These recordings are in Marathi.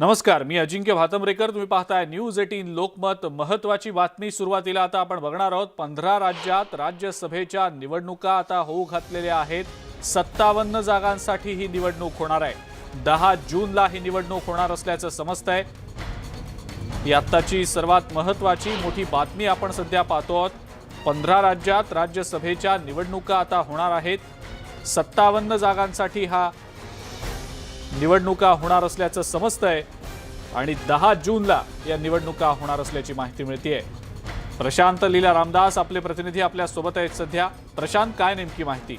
नमस्कार मी अजिंक्य भातंब्रेकर. तुम्ही पाहताय न्यूज एटीन लोकमत. महत्वाची बातमी सुरुवातीला आता आपण बघणार आहोत. पंधरा राज्यात राज्यसभेच्या निवडणुका आता होऊ घातलेल्या आहेत. सत्तावन्न जागांसाठी ही निवडणूक होणार आहे. दहा जूनला ही निवडणूक होणार असल्याचं समजतंय. ही आत्ताची सर्वात महत्वाची मोठी बातमी आपण सध्या पाहतो आहोत. पंधरा राज्यात राज्यसभेच्या निवडणुका आता होणार आहेत. सत्तावन्न जागांसाठी हा निवडणुका होणार असल्याचं समजतंय. आणि दहा जूनला या निवडणुका होणार असल्याची माहिती मिळतीये. प्रशांत लीला रामदास आपले प्रतिनिधी आपल्यासोबत आहेत सध्या. प्रशांत काय नेमकी माहिती?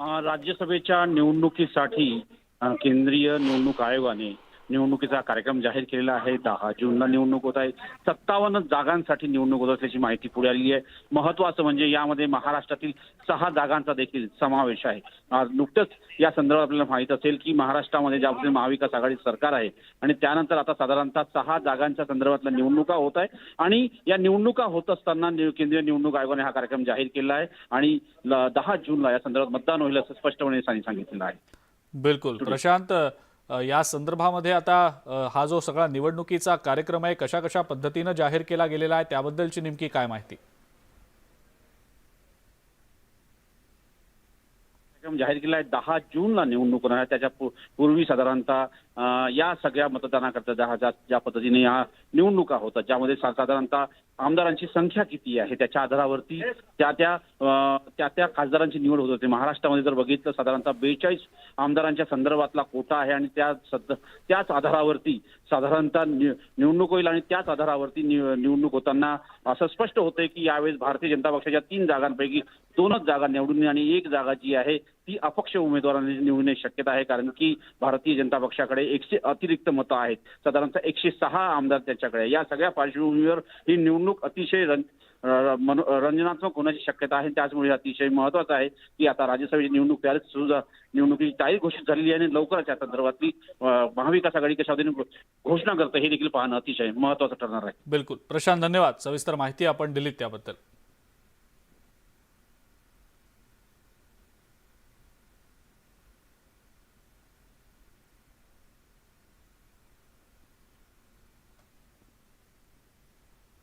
राज्यसभेच्या निवडणुकीसाठी केंद्रीय निवडणूक आयोगाने निवडणुकीचा कार्यक्रम जाहीर केलेला आहे. दहा जूनला निवडणूक होत आहे. सत्तावन्न जागांसाठी निवडणूक होत असल्याची माहिती पुढे आलेली आहे. महत्वाचं म्हणजे यामध्ये महाराष्ट्रातील सहा जागांचा देखील समावेश आहे. अ, नुकतंच या संदर्भात आपल्याला माहीत असेल की महाराष्ट्रामध्ये ज्यामध्ये महाविकास आघाडी सरकार आहे आणि त्यानंतर आता साधारणतः सहा जागांच्या संदर्भातल्या निवडणुका होत आहे आणि या निवडणुका होत असताना केंद्रीय निवडणूक आयोगाने हा कार्यक्रम जाहीर केला आहे आणि दहा जूनला या संदर्भात मतदान होईल असं स्पष्टपणे त्यांनी सांगितलेलं आहे. बिलकुल. प्रशांत या संदर्भामध्ये आता हा जो सगळा निवडणुकीचा कार्यक्रम आहे कशा कशा पद्धतीनं जाहीर केला गेलेला आहे त्याबद्दलची नेमकी काय माहिती? जाहीर केला आहे दहा जूनला निवडणूक होणार आहे त्याच्या पूर्वी साधारणतः या सगळ्या मतदानाकरता ज्या ज्या ज्या पद्धतीने या निवडणुका होतात ज्यामध्ये साधारणतः आमदारांची संख्या किती आहे? त्याच्या आधारावरती त्या त्या त्या त्या खासदारांची निवड होत होते. महाराष्ट्रामध्ये जर बघितलं साधारणतः बेचाळीस आमदारांच्या संदर्भातला कोटा आहे आणि त्या सद- त्याच आधारावरती साधारणतः निवडणूक होईल आणि त्याच आधारावरती निव- निवडणूक होताना असं स्पष्ट होतंय की यावेळेस भारतीय जनता पक्षाच्या तीन जागांपैकी दोनच जागा निवडून आणि एक जागा जी आहे ती अपक्ष उमेदवारांनी निवडण्याची शक्यता आहे कारण की भारतीय जनता पक्षाकडे एकशे अतिरिक्त मतं आहेत. साधारणतः एकशे सहा आमदार त्याच्याकडे या सगळ्या पार्श्वभूमीवर ही निवडणूक अतिशय रं- मनो- रंजनात्मक होण्याची शक्यता आहे. त्याचमुळे अतिशय महत्वाचं आहे की आता राज्यसभेची निवडणूक त्यावेळेस सुरू निवडणुकीची तारीख घोषित झालेली आहे आणि लवकरच या संदर्भातली महाविकास आघाडी कशा घोषणा करतं हे देखील पाहणं अतिशय महत्वाचं ठरणार आहे. बिलकुल. प्रशांत धन्यवाद. सविस्तर माहिती आपण दिलीत त्याबद्दल.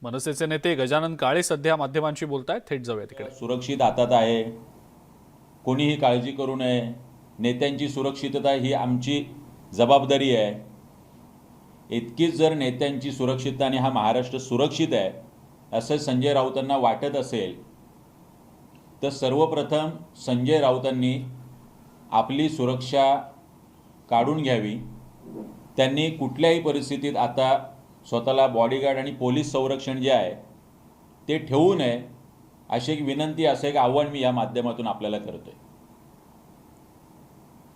मनसेचे नेते गजानन काळे सध्या माध्यमांशी बोलतायत थेट जाऊया तिकडे. सुरक्षित हातात आहे. कोणीही काळजी करू नये. नेत्यांची सुरक्षितता ही आमची जबाबदारी आहे. इतकीच जर नेत्यांची सुरक्षितता आणि हा महाराष्ट्र सुरक्षित आहे असं संजय राऊतांना वाटत असेल तर सर्वप्रथम संजय राऊतांनी आपली सुरक्षा काढून घ्यावी. त्यांनी कुठल्याही परिस्थितीत आता स्वतःला बॉडीगार्ड आणि पोलीस संरक्षण जे आहे ते ठेवू नये अशी एक विनंती असं एक आव्हान मी या माध्यमातून आपल्याला करतोय.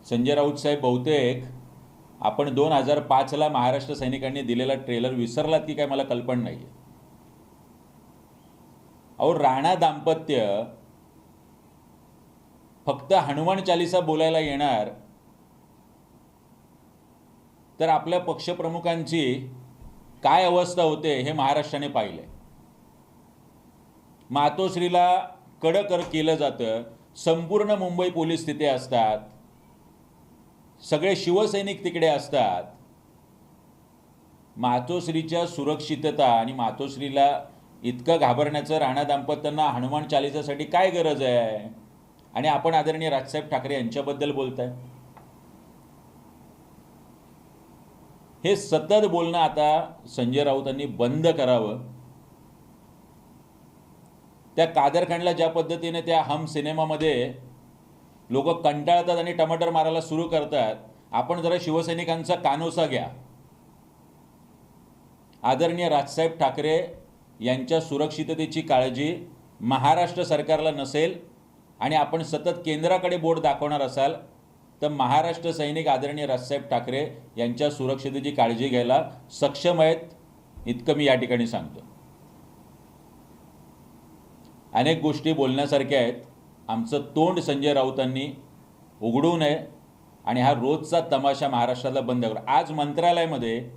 संजय राऊत साहेब बहुतेक आपण दोन हजार पाचला महाराष्ट्र सैनिकांनी दिलेला ट्रेलर विसरलात की काय मला कल्पना नाही आहे अहो राणा दाम्पत्य फक्त हनुमान चालिसा बोलायला येणार तर आपल्या पक्षप्रमुखांची काय अवस्था होते हे महाराष्ट्राने पाहिले मातोश्रीला कडकर केलं जातं. संपूर्ण मुंबई पोलीस तिथे असतात. सगळे शिवसैनिक तिकडे असतात. मातोश्रीच्या सुरक्षितता आणि मातोश्रीला इतकं घाबरण्याचं राणा दाम्पत्यांना हनुमान चालिसासाठी काय गरज आहे? आणि आपण आदरणीय राजसाहेब ठाकरे यांच्याबद्दल बोलताय. हे सतत बोलणं आता संजय राऊतांनी बंद करावं. त्या कादरखंडला ज्या पद्धतीने त्या हम सिनेमामध्ये लोक कंटाळतात आणि टमाटर मारायला सुरू करतात आपण जरा शिवसैनिकांचा कानोसा घ्या. आदरणीय राजसाहेब ठाकरे यांच्या सुरक्षिततेची काळजी महाराष्ट्र सरकारला नसेल आणि आपण सतत केंद्राकडे बोट दाखवणार असाल तर महाराष्ट्र सैनिक आदरणीय राजसाहेब ठाकरे यांच्या सुरक्षितेची काळजी घ्यायला सक्षम आहेत इतकं मी या ठिकाणी सांगतो. अनेक गोष्टी बोलण्यासारख्या आहेत. आमचं तोंड संजय राऊतांनी उघडू नये आणि हा रोजचा तमाशा महाराष्ट्राला बंद करा. आज मंत्रालयामध्ये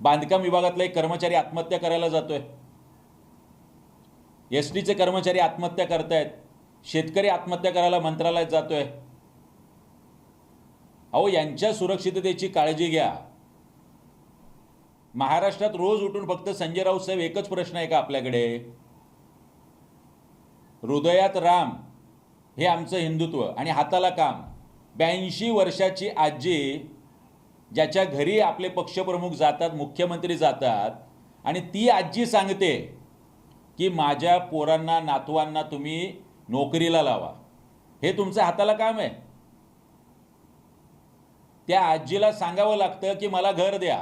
बांधकाम विभागातला एक कर्मचारी आत्महत्या करायला जातोय. एस टीचे कर्मचारी आत्महत्या करतायत. शेतकरी आत्महत्या करायला मंत्रालयात जातोय. अहो यांच्या सुरक्षिततेची काळजी घ्या. महाराष्ट्रात रोज उठून फक्त संजय राऊत साहेब एकच प्रश्न आहे का आपल्याकडे? हृदयात राम हे आमचं हिंदुत्व आणि हाताला काम. ब्याऐंशी वर्षाची आजी ज्याच्या घरी आपले पक्षप्रमुख जातात मुख्यमंत्री जातात आणि ती आजी सांगते की माझ्या पोरांना नातवांना तुम्ही नोकरीला लावा. हे तुमचं हाताला काम आहे. त्या आजीला सांगावं लागतं की मला घर द्या.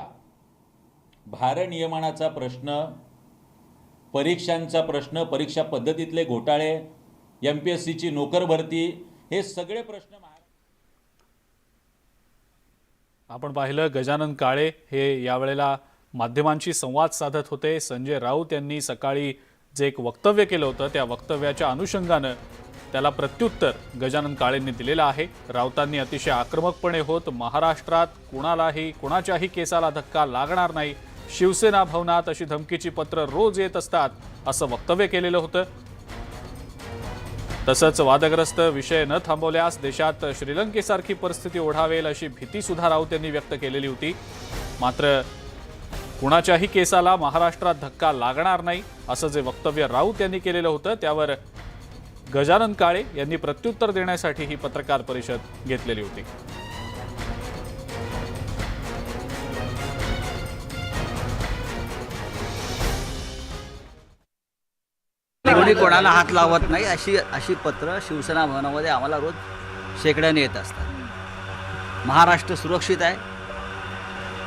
भारनियमनाचा प्रश्न परीक्षांचा प्रश्न परीक्षा पद्धतीतले घोटाळे एम पी एस सीची नोकर भरती हे सगळे प्रश्न आपण पाहिलं गजानन काळे हे यावेळेला माध्यमांशी संवाद साधत होते. संजय राऊत यांनी सकाळी जे एक वक्तव्य केलं होतं त्या वक्तव्याच्या अनुषंगानं त्याला प्रत्युत्तर गजानन काळेंनी दिलेलं आहे. राऊतांनी अतिशय आक्रमकपणे होत महाराष्ट्रात कुणालाही कुणाच्याही केसाला धक्का लागणार नाही. शिवसेना भवनात अशी धमकीची पत्र रोज येत असतात असं वक्तव्य केलेलं होतं. तसंच वादग्रस्त विषय न थांबवल्यास देशात श्रीलंकेसारखी परिस्थिती ओढावेल अशी भीती सुद्धा राऊत यांनी व्यक्त केलेली होती. मात्र कुणाच्याही केसाला महाराष्ट्रात धक्का लागणार नाही असं जे वक्तव्य राऊत यांनी केलेलं होतं त्यावर गजानन काळे यांनी प्रत्युत्तर देण्यासाठी ही पत्रकार परिषद घेतलेली होती. कोणी कोणाला हात लावत नाही अशी अशी पत्र शिवसेना भवनामध्ये आम्हाला रोज शेकड्याने येत असतात. महाराष्ट्र सुरक्षित आहे.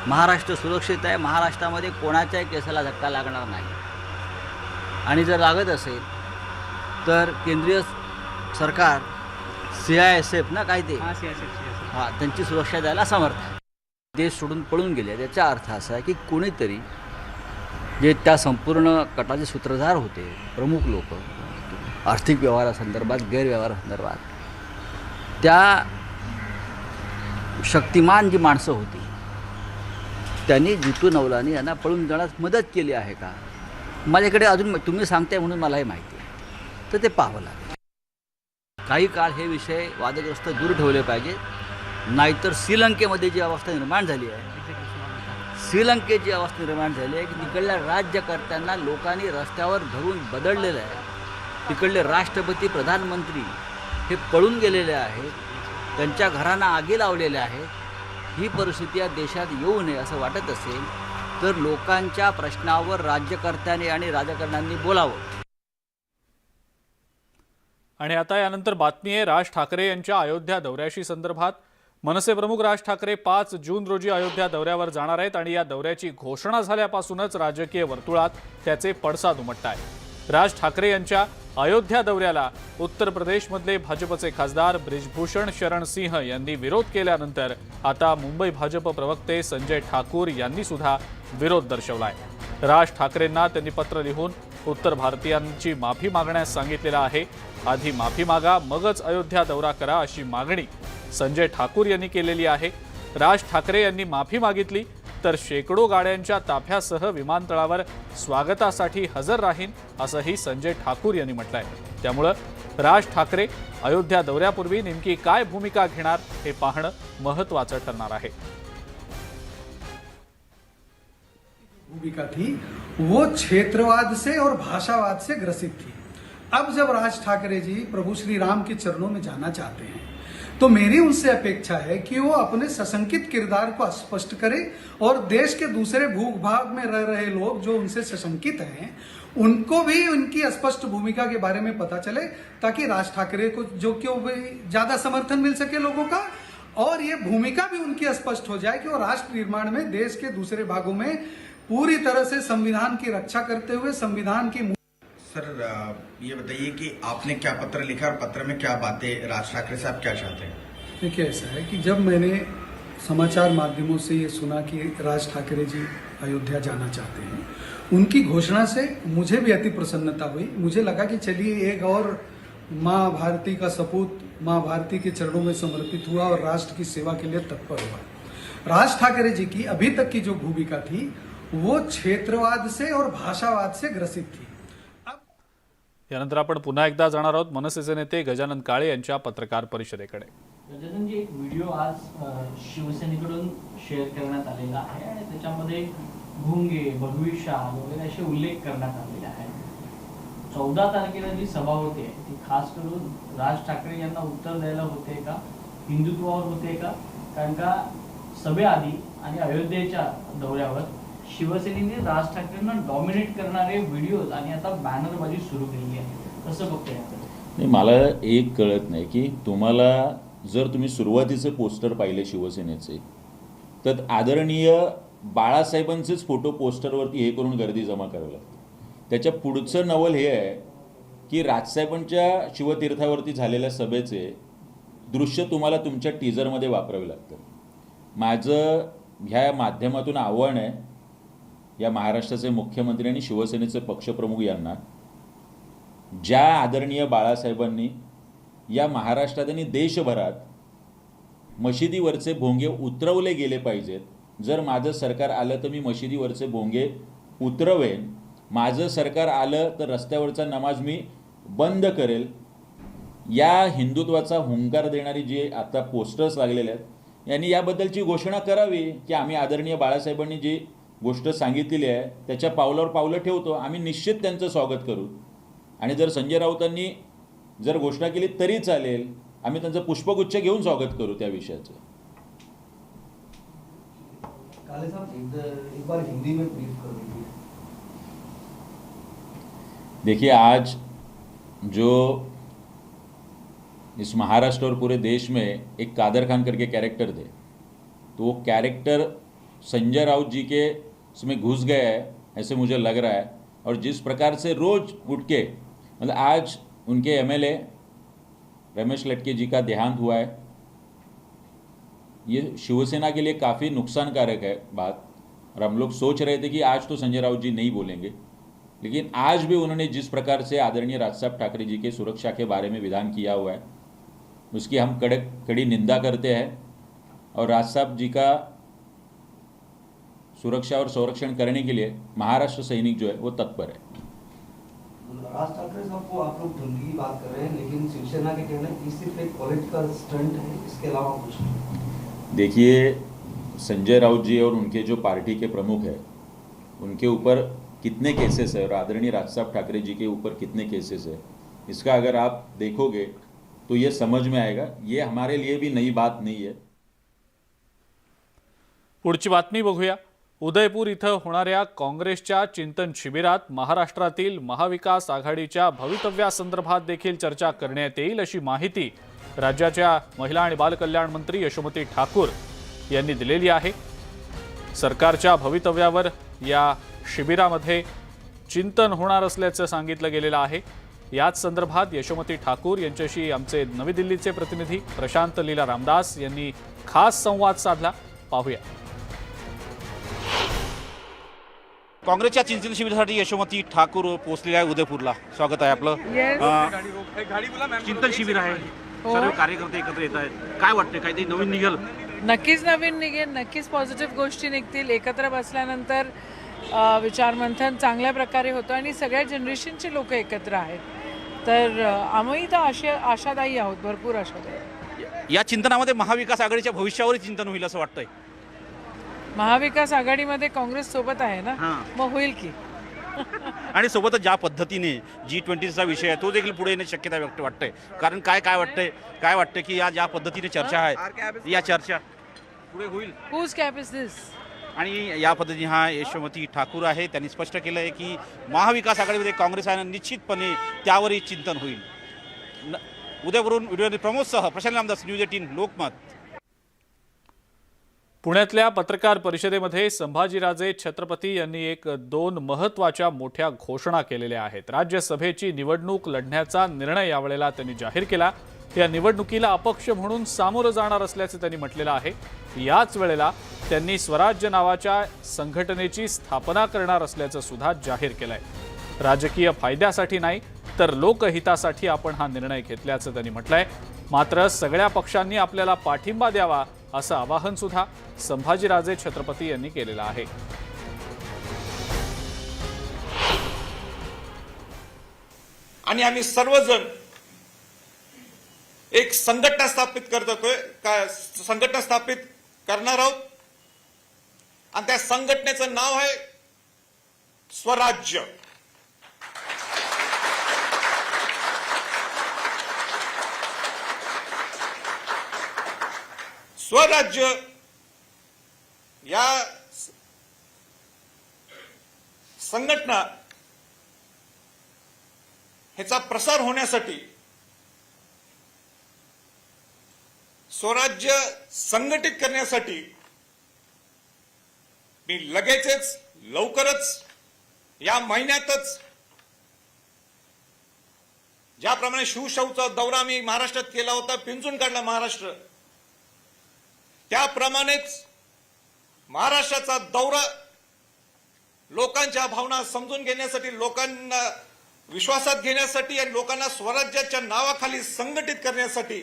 महाराष्ट्र सुरक्षित आहे. महाराष्ट्रामध्ये कोणाच्याही केसाला धक्का लागणार नाही. आणि जर लागत असेल तर केंद्रीय सरकार सी आय एस एफ ना काय ते? हां त्यांची सुरक्षा द्यायला समर्थ आहे. देश सोडून पळून गेले. त्याचा अर्थ असा आहे की कोणीतरी जे त्या संपूर्ण कटाचे सूत्रधार होते प्रमुख लोक आर्थिक व्यवहारासंदर्भात गैरव्यवहारासंदर्भात त्या शक्तिमान जी माणसं होती त्यांनी जितू नवलानी यांना पळून जाण्यास मदत केली आहे का? माझ्याकडे अजून तुम्ही सांगताय म्हणून मलाही माहिती आहे. तर ते पाहावं लागेल. काही काळ हे विषय वादग्रस्त दूर ठेवले पाहिजे. नाहीतर श्रीलंकेमध्ये जी अवस्था निर्माण झाली आहे श्रीलंकेची अवस्था निर्माण झाली आहे की तिकडल्या राज्यकर्त्यांना लोकांनी रस्त्यावर धरून बदललेलं आहे. तिकडले राष्ट्रपती प्रधानमंत्री हे पळून गेलेले आहेत त्यांच्या घरांना आगी लावलेल्या आहेत ही परिस्थिती या देशात येऊ नये असं वाटत असेल तर लोकांच्या प्रश्नावर राज्यकर्त्यांनी आणि राजकारण्यांनी बोलावं. आणि आता यानंतर बातमी आहे राज ठाकरे यांच्या अयोध्या दौऱ्याशी संदर्भात. मनसे प्रमुख राज ठाकरे पाच जून रोजी अयोध्या दौऱ्यावर जाणार आहेत आणि या दौऱ्याची घोषणा झाल्यापासूनच राजकीय वर्तुळात त्याचे पडसाद उमटत आहे राज ठाकरे यांच्या अयोध्या दौऱ्याला उत्तर प्रदेशमधले भाजपचे खासदार ब्रिजभूषण शरण सिंह यांनी विरोध केल्यानंतर आता मुंबई भाजप प्रवक्ते संजय ठाकूर यांनी सुद्धा विरोध दर्शवलाय. राज ठाकरेंना त्यांनी पत्र लिहून उत्तर भारतीयांची माफी मागण्यास सांगितलेलं आहे. आधी माफी मागा मगच अयोध्या दौरा करा अशी मागणी संजय ठाकूर यांनी केलेली आहे. राज ठाकरे यांनी माफी मागितली तर शेकडो गाड्यांच्या ताफ्यासह विमानतळावर स्वागतासाठी हजर राहीन असंही संजय ठाकूर यांनी म्हटलंय. त्यामुळं राज ठाकरे अयोध्या दौऱ्यापूर्वी नेमकी काय भूमिका घेणार हे पाहणं महत्त्वाचं ठरणार आहे. भूमिका थी वो क्षेत्रवाद से और भाषावाद से ग्रसित थी। अब जब राज ठाकरे जी प्रभु श्री राम के चरणों में जाना चाहते हैं तो मेरी उनसे अपेक्षा है कि वो अपने सशंकित किरदार को स्पष्ट करें और देश के दूसरे भूभाग में रह रहे लोग जो उनसे सशंकित हैं, उनको भी उनकी स्पष्ट भूमिका के बारे में पता चले, ताकि राज ठाकरे को जो कि वो ज़्यादा समर्थन मिल सके लोगों का, और ये भूमिका भी उनकी स्पष्ट हो जाए कि वो राष्ट्र निर्माण में देश के दूसरे भागों में पूरी तरह से संविधान की रक्षा करते हुए, संविधान की सर ये बताइए कि आपने क्या पत्र लिखा और पत्र में क्या बातें, राज ठाकरे साहब क्या चाहते हैं? देखिए, ऐसा है कि जब मैंने समाचार माध्यमों से ये सुना कि राज ठाकरे जी अयोध्या जाना चाहते हैं, उनकी घोषणा से मुझे भी अति प्रसन्नता हुई। मुझे लगा कि चलिए, एक और माँ भारती का सपूत माँ भारती के चरणों में समर्पित हुआ और राष्ट्र की सेवा के लिए तत्पर हुआ। राज ठाकरे जी की अभी तक की जो भूमिका थी, वो क्षेत्रवाद से और भाषावाद से ग्रसित थी। यानंतर आपण पुन्हा एकदा जाणार आहोत. मनसेचे नेते गजानन काळे यांच्या पत्रकार परिषदेकडे. गजाननजी एक व्हिडिओ आज शिवसेनेकडून शेअर करण्यात आलेला आहे आणि त्याच्यामध्ये भुंगे भगविशा वगैरे असे उल्लेख करण्यात आलेले आहे चौदा तारखेला जी सभा होते ती खास करून राज ठाकरे यांना उत्तर द्यायला होते का? हिंदुत्वावर होते का? कारण का सभेआधी आणि अयोध्येच्या दौऱ्यावर शिवसेनेने राज ठाकरेंना डॉमिनेट करणारे व्हिडिओज आणि आता बॅनरबाजी सुरू केलेली आहे. तसं बघतोय नाही मला एक कळत नाही की तुम्हाला जर तुम्ही सुरुवातीचे पोस्टर पाहिले शिवसेनेचे तर आदरणीय बाळासाहेबांचेच फोटो पोस्टरवरती हे करून गर्दी जमा करावी लागते. त्याच्या पुढचं नवल हे आहे की राजसाहेबांच्या शिवतीर्थावरती झालेल्या सभेचे दृश्य तुम्हाला तुमच्या टीजरमध्ये वापरावे लागतं. माझं ह्या माध्यमातून आव्हान आहे या महाराष्ट्राचे मुख्यमंत्री आणि शिवसेनेचे पक्षप्रमुख यांना ज्या आदरणीय बाळासाहेबांनी या महाराष्ट्रात आणि देशभरात मशिदीवरचे भोंगे उतरवले गेले पाहिजेत. जर माझं सरकार आलं तर मी मशिदीवरचे भोंगे उतरवेन. माझं सरकार आलं तर रस्त्यावरचा नमाज मी बंद करेल. या हिंदुत्वाचा हुंकार देणारी जे आता पोस्टर्स लागलेले आहेत यांनी याबद्दलची घोषणा करावी की आम्ही आदरणीय बाळासाहेबांनी जी गोष्ट सांगितलेली आहे त्याच्या पावलावर पावलं ठेवतो. आम्ही निश्चित त्यांचं स्वागत करू. आणि जर संजय राऊतांनी जर घोषणा केली तरी चालेल आम्ही त्यांचं पुष्पगुच्छ घेऊन स्वागत करू त्या विषयाचं. काले साहब एक, एक बार हिंदी में ब्रीफ कर दीजिए देखिए आज जो इस महाराष्ट्र और पूरे देश में एक कादर खान करके कैरेक्टर थे तो वो कैरेक्टर संजय राउत जी के उसमें घुस गया है, ऐसे मुझे लग रहा है। और जिस प्रकार से रोज उठ के मतलब आज उनके एमएलए रमेश लटके जी का देहांत हुआ है, ये शिवसेना के लिए काफ़ी नुकसानकारक है बात। और हम लोग सोच रहे थे कि आज तो संजय राउत जी नहीं बोलेंगे। लेकिन आज भी उन्होंने जिस प्रकार से आदरणीय राज साहब ठाकरे जी के सुरक्षा के बारे में विधान किया हुआ है, उसकी हम कड़क, कड़ी निंदा करते हैं। और राज साहब जी का सुरक्षा और संरक्षण करने के लिए महाराष्ट्र सैनिक जो है वो तत्पर है। राज ठाकरे साहब को आप लोग बात कर रहे हैं लेकिन शिवसेना के कहना है कि सिर्फ़ एक पॉलिटिकल स्टंट है इसके अलावा कुछ नहीं। देखिए संजय राउत जी और उनके जो पार्टी के प्रमुख है उनके ऊपर कितने केसेस है और आदरणीय राज साहब ठाकरे जी के ऊपर कितने केसेस है इसका अगर आप देखोगे तो ये समझ में आएगा ये हमारे लिए भी नई बात नहीं है। पुढची बातमी बघूया। उदयपूर इथं होणाऱ्या काँग्रेसच्या चिंतन शिबिरात महाराष्ट्रातील महाविकास आघाडीच्या भवितव्यासंदर्भात देखील चर्चा करण्यात येईल अशी माहिती राज्याच्या महिला आणि बालकल्याण मंत्री यशोमती ठाकूर यांनी दिलेली आहे. सरकारच्या भवितव्यावर या शिबिरामध्ये चिंतन होणार असल्याचं सांगितलं गेलेलं आहे. याच संदर्भात यशोमती ठाकूर यांच्याशी आमचे नवी दिल्लीचे प्रतिनिधी प्रशांत लीला रामदास यांनी खास संवाद साधला. पाहूया. काँग्रेसच्या चिंचन शिबिरासाठी यशोमती ठाकूर पोहोचलेले आहे उदयपूरला. स्वागत आहे आपलं. अं, चिंतन शिबिर आहे. हो. सर्व कार्यकर्ते एकत्र येत आहेत. काय वाटते काहीतरी नवीन निघेल? नक्कीच नवीन निघेल. नक्कीच पॉझिटिव्ह गोष्टी निघतील. एकत्र बसल्यानंतर अ, विचारमंथन चांगल्या प्रकारे होतं आणि सगळ्या जनरेशनचे लोक एकत्र आहेत. तर अ, आम्ही तर आशा आशादायी आहोत. भरपूर आशादायी. या चिंतनामध्ये महाविकास आघाडीच्या भविष्यावरही चिंतन होईल असं वाटतंय. महाविकास आघाडीमध्ये काँग्रेस सोबत आहे ना? हां. मग होईल की? आणि सोबतच ज्या पद्धतीने जी ट्वेंटीचा विषय आहे तो देखील पुढे येण्याची शक्यता व्यक्त वाटते. कारण काय काय वाटतंय काय वाटतं की या ज्या पद्धतीने चर्चा आहे या चर्चा पुढे होईल? हुज कॅप इज दिस आणि या पद्धतीने हा यशोमती ठाकूर आहे. त्यांनी स्पष्ट केलं आहे की महाविकास आघाडीमध्ये काँग्रेस आहे निश्चितपणे त्यावरही चिंतन होईल. न- उद्यावरून व्हिडिओ प्रमोदसह प्रशांत रामदास न्यूज एटीन लोकमत. पुण्यातल्या पत्रकार परिषदेमध्ये संभाजीराजे छत्रपती यांनी एक दोन महत्त्वाच्या मोठ्या घोषणा केलेल्या आहेत. राज्यसभेची निवडणूक लढण्याचा निर्णय यावेळेला त्यांनी जाहीर केला. या निवडणुकीला अपक्ष म्हणून सामोरं जाणार असल्याचं त्यांनी म्हटलेलं आहे. याच वेळेला त्यांनी स्वराज्य नावाच्या संघटनेची स्थापना करणार असल्याचं सुद्धा जाहीर केलंय. राजकीय फायद्यासाठी नाही तर लोकहितासाठी आपण हा निर्णय घेतल्याचं त्यांनी म्हटलंय. मात्र सगळ्या पक्षांनी आपल्याला पाठिंबा द्यावा असं आवाहन सुद्धा संभाजीराजे छत्रपती यांनी केलेलं आहे. आणि आम्ही सर्वजण एक संघटना स्थापित करतोय काय का संघटना स्थापित करणार आहोत. आणि त्या संघटनेचं नाव आहे स्वराज्य. स्वराज्य या संघटना ह्याचा प्रसार होण्यासाठी स्वराज्य संघटित करण्यासाठी मी लगेचच लवकरच या महिन्यातच ज्याप्रमाणे शिवशाहूचा दौरा मी महाराष्ट्रात केला होता पिंजून काढला महाराष्ट्र त्याप्रमाणेच महाराष्ट्राचा दौरा लोकांच्या भावना समजून घेण्यासाठी लोकांना विश्वासात घेण्यासाठी आणि लोकांना स्वराज्याच्या नावाखाली संघटित करण्यासाठी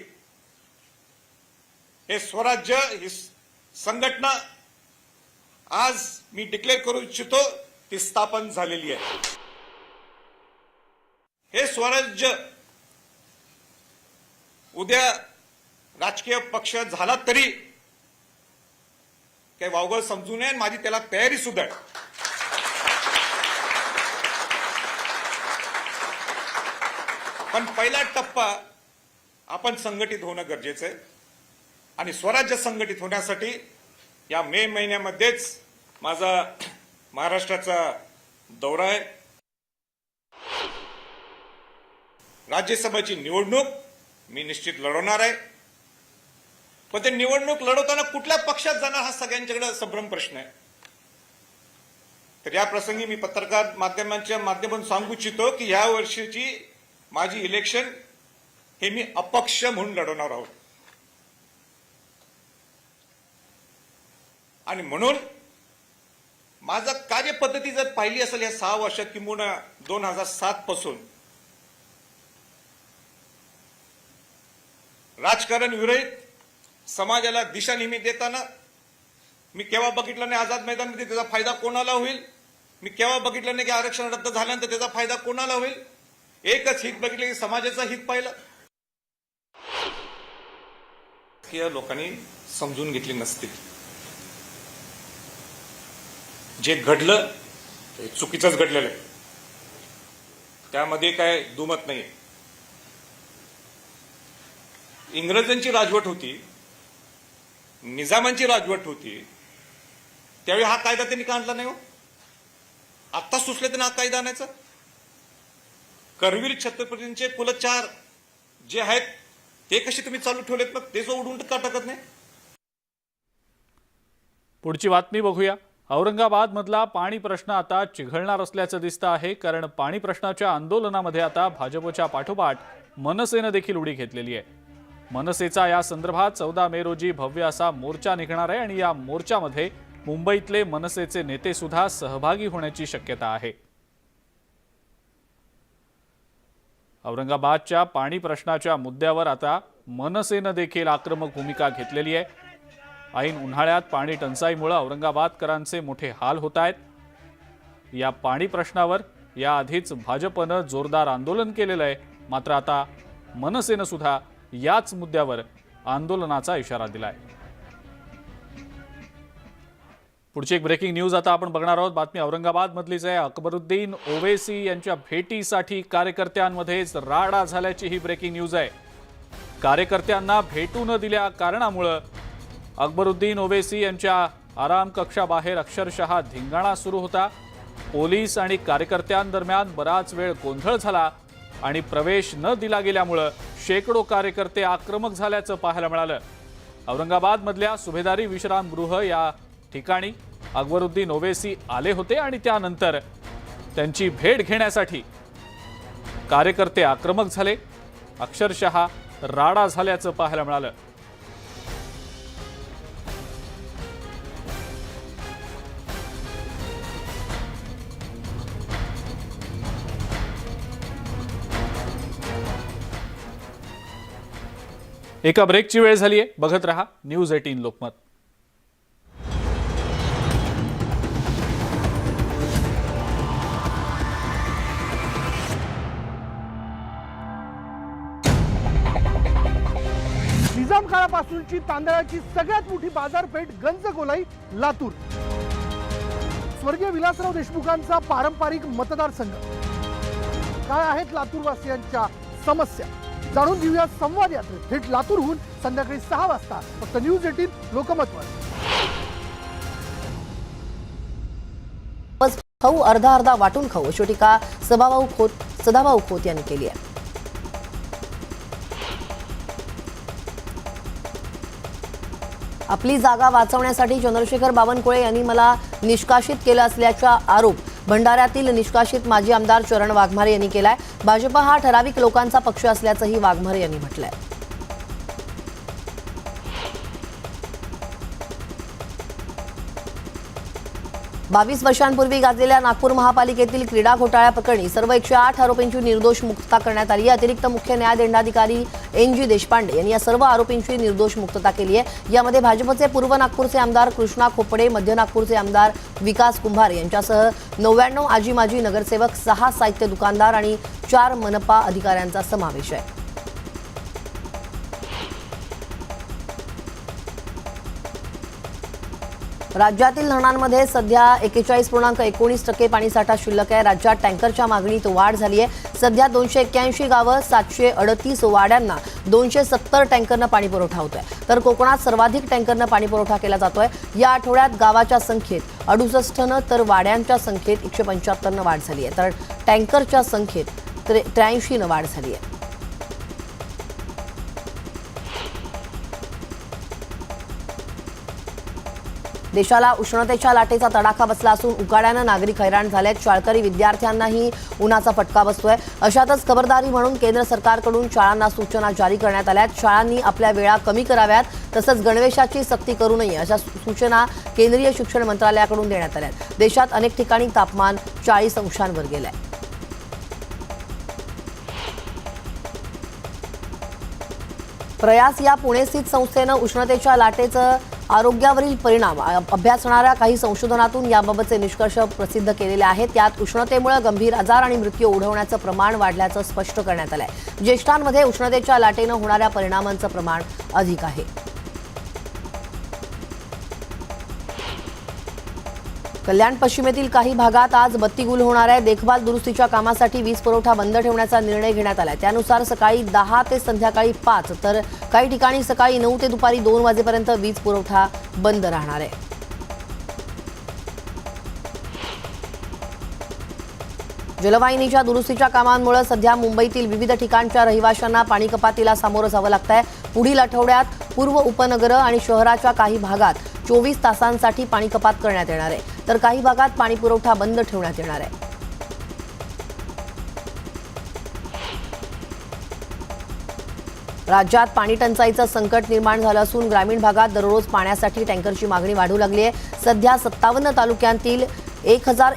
हे स्वराज्य ही संघटना आज मी डिक्लेअर करू इच्छितो ती स्थापन झालेली आहे. हे स्वराज्य उद्या राजकीय पक्ष झाला तरी काही वावगळ समजू नये माझी त्याला तयारी सुद्धा आहे पण पहिला टप्पा आपण संघटित होणं गरजेचं आहे. आणि स्वराज्य संघटित होण्यासाठी या मे महिन्यामध्येच माझा महाराष्ट्राचा दौरा आहे. राज्यसभेची निवडणूक मी निश्चित लढवणार आहे. पण ते निवडणूक लढवताना कुठल्या पक्षात जाणार हा सगळ्यांच्याकडे संभ्रम प्रश्न आहे. तर या प्रसंगी मी पत्रकार माध्यमांच्या माध्यमातून सांगू इच्छितो की या वर्षीची माझी इलेक्शन हे मी अपक्ष म्हणून लढवणार आहोत. आणि म्हणून माझा कार्यपद्धती जर पाहिली असेल या सहा वर्षात किंबहुना दोन हजार सात पासून राजकारण विरहित समाजाला दिशा नेहमी देताना मी केव्हा बघितलं नाही आझाद मैदानमध्ये त्याचा फायदा कोणाला होईल? मी केव्हा बघितलं नाही की आरक्षण रद्द झाल्यानंतर त्याचा फायदा कोणाला होईल? एकच हित बघितलं की समाजाचा हित पाहिलं. की या लोकांनी समजून घेतली नसतील. जे घडलं ते चुकीचंच घडलेलं आहे. त्यामध्ये काय दुमत नाही इंग्रजांची राजवट होती. निजामांची राजवट होती. त्यावेळी हा कायदा त्यांनी का आणला नाही हो? आत्ता सुचले त्यांना हा कायदा आणायचा? करवीर छत्रपतींचे कुलचार जे आहेत ते कसे तुम्ही चालू ठेवलेत मग? ते उडून का टाकत नाही? पुढची बातमी बघूया. औरंगाबादमधला पाणी प्रश्न आता चिघळणार असल्याचं दिसतं आहे कारण पाणी प्रश्नाच्या आंदोलनामध्ये आता भाजपच्या पाठोपाठ मनसेनं देखील उडी घेतलेली आहे. मनसेचा या संदर्भात चौदा मे रोजी भव्य असा मोर्चा निघणार आहे आणि या मोर्चामध्ये मुंबईतले मनसेचे नेते सुद्धा सहभागी होण्याची शक्यता आहे. औरंगाबादच्या पाणी प्रश्नाच्या मुद्द्यावर आता मनसेनं देखील आक्रमक भूमिका घेतलेली आहे. ऐन उन्हाळ्यात पाणी टंचाईमुळे औरंगाबादकरांचे मोठे हाल होत आहेत. या पाणी प्रश्नावर याआधीच भाजपनं जोरदार आंदोलन केलेलं आहे. मात्र आता मनसेनं सुद्धा याच मुद्द्यावर आंदोलनाचा इशारा दिला आहे पुढची एक ब्रेकिंग न्यूज आता आपण बघणार आहोत. बातमी औरंगाबाद मधलीच आहे. अकबरुद्दीन ओवेसी यांच्या भेटीसाठी कार्यकर्त्यांमध्येच राडा झाल्याची ही ब्रेकिंग न्यूज आहे. कार्यकर्त्यांना भेटू न दिल्या कारणामुळं अकबरुद्दीन ओवेसी यांच्या आराम कक्षाबाहेर अक्षरशः धिंगाणा सुरू होता. पोलीस आणि कार्यकर्त्यांदरम्यान बराच वेळ गोंधळ झाला. आणि प्रवेश न दिला गेल्यामुळं शेकडो कार्यकर्ते आक्रमक झाल्याचं पाहायला मिळालं. औरंगाबादमधल्या सुभेदारी विश्रामगृह या ठिकाणी अकबरुद्दीन ओवेसी आले होते आणि त्यानंतर त्यांची भेट घेण्यासाठी कार्यकर्ते आक्रमक झाले. अक्षरशः राडा झाल्याचं पाहायला मिळालं. एका ब्रेकची वेळ झाली आहे बघत रहा न्यूज एटीन लोकमत. निजाम काळापासूनची तांदळाची सगळ्यात मोठी बाजारपेठ गंजगोलाई लातूर. स्वर्गीय विलासराव देशमुखांचा पारंपरिक मतदारसंघ. काय आहेत लातूरवासियांच्या समस्या? जाणून घेऊया संवाद यात्रेत. थेट लातूरहून संध्याकाळी सहा वाजता. फक्त न्यूज एटीन लोकमतवर. बस खाऊ अर्धा अर्धा वाटून खाऊ अशी टीका सभाभाऊ खोत सदाभाऊ खोत यांनी केली आहे. आपली जागा वाचवण्यासाठी चंद्रशेखर बावनकुळे यांनी मला निष्कासित केलं असल्याचा आरोप. भंडाऱ्यातील निष्कासित माजी आमदार चरण वाघमारे यांनी केलाय. भाजप हा ठराविक लोकांचा पक्ष असल्याचंही वाघमारे यांनी म्हटलंय. बावीस वर्षांपूर्वी गाजलेल्या नागपूर महापालिकेतील क्रीडा घोटाळ्याप्रकरणी सर्व एकशे आठ आरोपींची निर्दोष मुक्तता करण्यात आली आहे. अतिरिक्त मुख्य न्यायदंडाधिकारी एन जी देशपांडे यांनी या सर्व आरोपींची निर्दोष मुक्तता केली आहे. यामध्ये भाजपचे पूर्व नागपूरचे आमदार कृष्णा खोपडे मध्य नागपूरचे आमदार विकास कुंभार यांच्यासह नव्याण्णव आजी माजी नगरसेवक सहा साहित्य दुकानदार आणि चार मनपा अधिकाऱ्यांचा समावेश आहे. राज्यातील धरणांमध्ये सध्या एकेचाळीस पूर्णांक एकोणीस टक्के पाणीसाठा शिल्लक आहे. राज्यात टँकरच्या मागणीत वाढ झाली आहे. सध्या दोनशे एक्क्याऐंशी गावं सातशे अडतीस वाड्यांना दोनशे सत्तर टँकरनं पाणी पुरवठा होतोय. तर कोकणात सर्वाधिक टँकरनं पाणी पुरवठा केला जातोय. या आठवड्यात गावाच्या संख्येत अडुसष्टनं तर वाड्यांच्या संख्येत एकशे पंच्याहत्तरनं वाढ झाली आहे. तर टँकरच्या संख्येत त्रे त्र्याऐंशीनं वाढ झाली आहे. देशाला उष्णतेच्या लाटेचा तडाखा बसला असून उकाड्यानं नागरिक हैराण झालेत. शाळकरी विद्यार्थ्यांनाही उन्हाचा फटका बसतोय. अशातच खबरदारी म्हणून केंद्र सरकारकडून शाळांना सूचना जारी करण्यात आल्यात. शाळांनी आपल्या वेळा कमी कराव्यात तसंच गणवेशाची सक्ती करू नये अशा सूचना केंद्रीय शिक्षण मंत्रालयाकडून देण्यात आल्यात. देशात अनेक ठिकाणी तापमान चाळीस अंशांवर गेलंय. प्रयास या पुणे स्थित संस्थेनं उष्णतेच्या लाटेचं आरोग्यावरील परिणाम अभ्यास अभ्यासणाऱ्या काही संशोधनातून याबाबतचे निष्कर्ष प्रसिद्ध केलेले आहेत. त्यात उष्णतेमुळे गंभीर आजार आणि मृत्यू ओढवण्याचं प्रमाण वाढल्याचं स्पष्ट करण्यात आलंय. ज्येष्ठांमध्ये उष्णतेच्या लाटेनं होणाऱ्या परिणामांचं प्रमाण अधिक आहे. कल्याण पश्चिमेतील काही भागात आज बत्ती गुल होणार आहे. देखभाल दुरुस्तीच्या कामासाठी वीज पुरवठा बंद ठेवण्याचा निर्णय घेण्यात आला त्यानुसार सकाळी दहा ते संध्याकाळी पाच तर काही ठिकाणी सकाळी नऊ ते दुपारी दोन वाजेपर्यंत वीज पुरवठा बंद राहणार आहे. जलवाहिनीच्या दुरुस्तीच्या कामांमुळे सध्या मुंबईतील विविध ठिकाणच्या रहिवाशांना पाणी कपातीला सामोरं जावं लागत आहे पुढील आठवड्यात पूर्व उपनगरं आणि शहराच्या काही भागात चोवीस तासांसाठी पाणी कपात करण्यात येणार आहे. तर काही भागात पाणी पुरवठा बंद ठेवण्यात येणार आहे. राज्यात पाणी टंचाईचं संकट निर्माण झालं असून ग्रामीण भागात दररोज पाण्यासाठी टँकरची मागणी वाढू लागली आहे. सध्या सत्तावन्न तालुक्यांतील एक हजार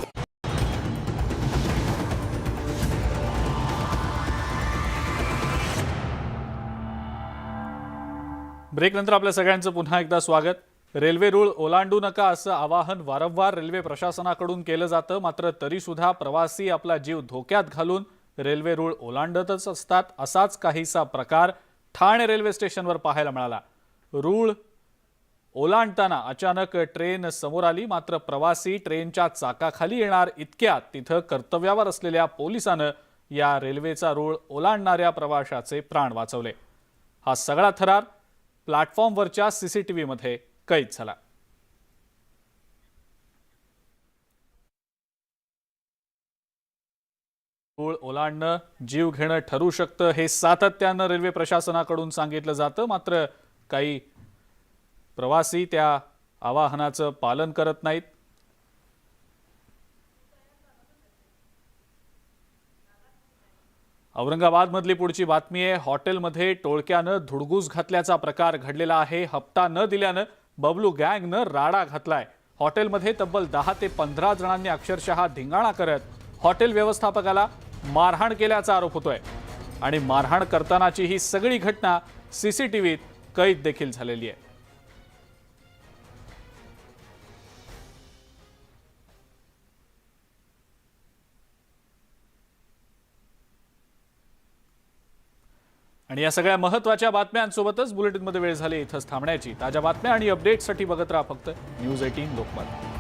ब्रेकनंतर आपल्या सगळ्यांचं पुन्हा एकदा स्वागत. रेल्वे रूळ ओलांडू नका असं आवाहन वारंवार रेल्वे प्रशासनाकडून केलं जातं मात्र तरीसुद्धा प्रवासी आपला जीव धोक्यात घालून रेल्वे रूळ ओलांडतच असतात असाच काहीसा प्रकार ठाणे रेल्वे स्टेशनवर पाहायला मिळाला. रूळ ओलांडताना अचानक ट्रेन समोर आली मात्र प्रवासी ट्रेनच्या चाकाखाली येणार इतक्यात तिथं कर्तव्यावर असलेल्या पोलिसानं या रेल्वेचा रूळ ओलांडणाऱ्या प्रवाशाचे प्राण वाचवले. हा सगळा थरार प्लॅटफॉर्मवरच्या सीसीटीव्हीमध्ये कैद झाला रूळ ओलांडणं जीव घेणं ठरू शकतं हे सातत्यानं रेल्वे प्रशासनाकडून सांगितलं जातं. मात्र काही प्रवासी त्या आवाहनाचं पालन करत नाहीत. औरंगाबादमधली पुढची बातमी आहे हॉटेलमध्ये टोळक्यानं धुडगूस घातल्याचा प्रकार घडलेला आहे. हप्ता न दिल्यानं बबलू गँगनं राडा घातलाय. हॉटेलमध्ये तब्बल दहा ते पंधरा जणांनी अक्षरशः धिंगाणा करत हॉटेल व्यवस्थापकाला मारहाण केल्याचा आरोप होतोय. आणि मारहाण करतानाची ही सगळी घटना सीसीटीव्हीत कैद देखील झालेली आहे. आणि या सगळ्या महत्त्वाच्या बातम्यांसोबतच बुलेटिनमध्ये वेळ झाली इथंच थांबण्याची. ताज्या बातम्या आणि अपडेट्ससाठी बघत राहा फक्त न्यूज एटीन लोकमत.